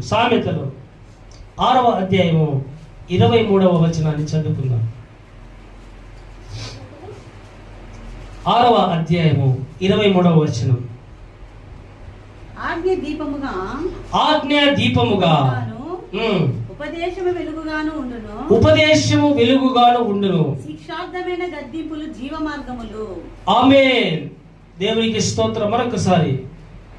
సామెతలు. ఆరవ అధ్యాయము ఇరవై మూడవ వచనాన్ని చదువుకుందాం. ఆరవ అధ్యాయము ఇరవై మూడవ వచనం. ఆజ్ఞ దీపముగా ఆజ్ఞ దీపముగా ఉపదేశము వెలుగుగాను ఉండును. ఉపదేశము వెలుగుగాను ఉండును. శిక్షార్థమైన గద్దింపులు జీవ మార్గములు ఆమేన్. దేవునికి స్తోత్రం మరొకసారి.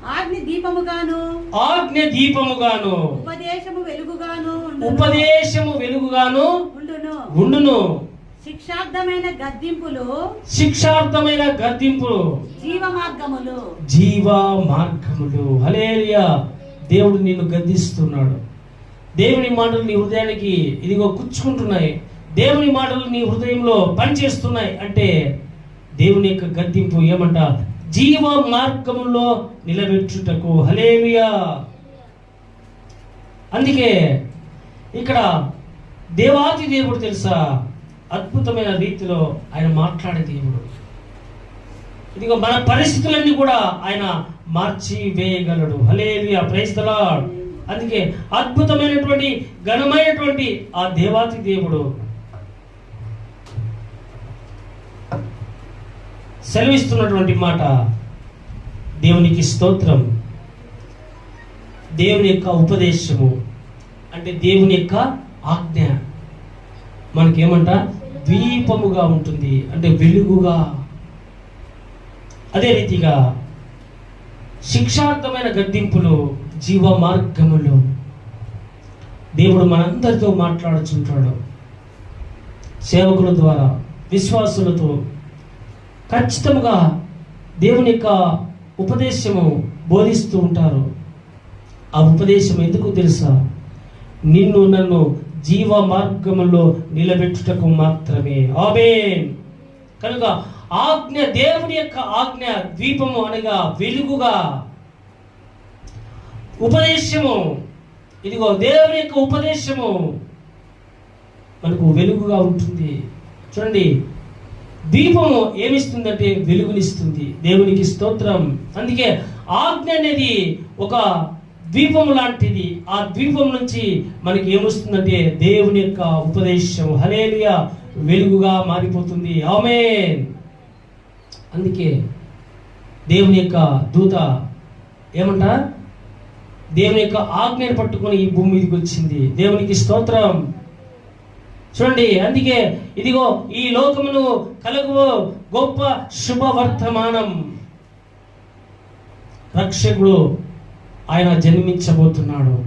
ఆజ్ఞ దీపముగాను. ఆజ్ఞ దీపముగాను. ఉపదేశము వెలుగుగాను. ఉపదేశము వెలుగుగాను ఉండును. ఉండును. శిక్షార్థమైన గద్దింపులు. శిక్షార్థమైన గద్దింపులు. జీవ మార్గములు జీవ మార్గములు హలేలియా దేవుడు నిన్ను గద్దిస్తున్నాడు. దేవుని మాటలు నీ హృదయానికి ఇదిగో కూర్చుకుంటున్నాయి దేవుని మాటలు నీ హృదయంలో పనిచేస్తున్నాయి అంటే దేవుని యొక్క గద్దింపు ఏమంట జీవ మార్గములో నిలబెట్టుటకు. హలేమియా అందుకే ఇక్కడ దేవాది దేవుడు తెలుసా? అద్భుతమైన రీతిలో ఆయన మాట్లాడే దేవుడు. ఇదిగో మన పరిస్థితులన్నీ కూడా ఆయన మార్చి వేయగలడు హలేమియా ప్రైజ్ అందుకే అద్భుతమైనటువంటి ఘనమైనటువంటి ఆ దేవాతి దేవుడు. సెలవిస్తున్నటువంటి మాట. దేవునికి స్తోత్రం. దేవుని యొక్క ఉపదేశము అంటే దేవుని యొక్క ఆజ్ఞ. మనకేమంట? ద్వీపముగా ఉంటుంది. అంటే వెలుగుగా. అదే రీతిగా శిక్షార్థమైన గద్దింపులు జీవ మార్గములు దేవుడు మనందరితో మాట్లాడుచుంటాడు. సేవకుల ద్వారా విశ్వాసులతో ఖచ్చితంగా దేవుని యొక్క ఉపదేశము బోధిస్తూ ఉంటారు. ఆ ఉపదేశం ఎందుకు తెలుసా? నిన్ను నన్ను జీవ మార్గములో నిలబెట్టుటకు మాత్రమే. ఆమె కనుక ఆజ్ఞ దేవుని యొక్క ఆజ్ఞ ద్వీపము అనగా వెలుగుగా. ఉపదేశము. ఇదిగో దేవుని యొక్క ఉపదేశము. మనకు వెలుగుగా ఉంటుంది. చూడండి దీపము ఏమిస్తుందంటే వెలుగునిస్తుంది. దేవునికి స్తోత్రం. అందుకే ఆజ్ఞ అనేది ఒక ద్వీపం లాంటిది. ఆ ద్వీపం నుంచి మనకి ఏమొస్తుందంటే దేవుని యొక్క ఉపదేశం. హలేలియా వెలుగుగా మారిపోతుంది. ఆమేన్. అందుకే దేవుని యొక్క దూత ఏమంట? దేవుని యొక్క ఆజ్ఞను పట్టుకొని ఈ భూమి మీదకి వచ్చింది. దేవునికి స్తోత్రం. చూడండి అందుకే ఇదిగో ఈ లోకమును కలుగు గొప్ప శుభవర్తమానం. రక్షకుడు ఆయన జన్మించబోతున్నాడు.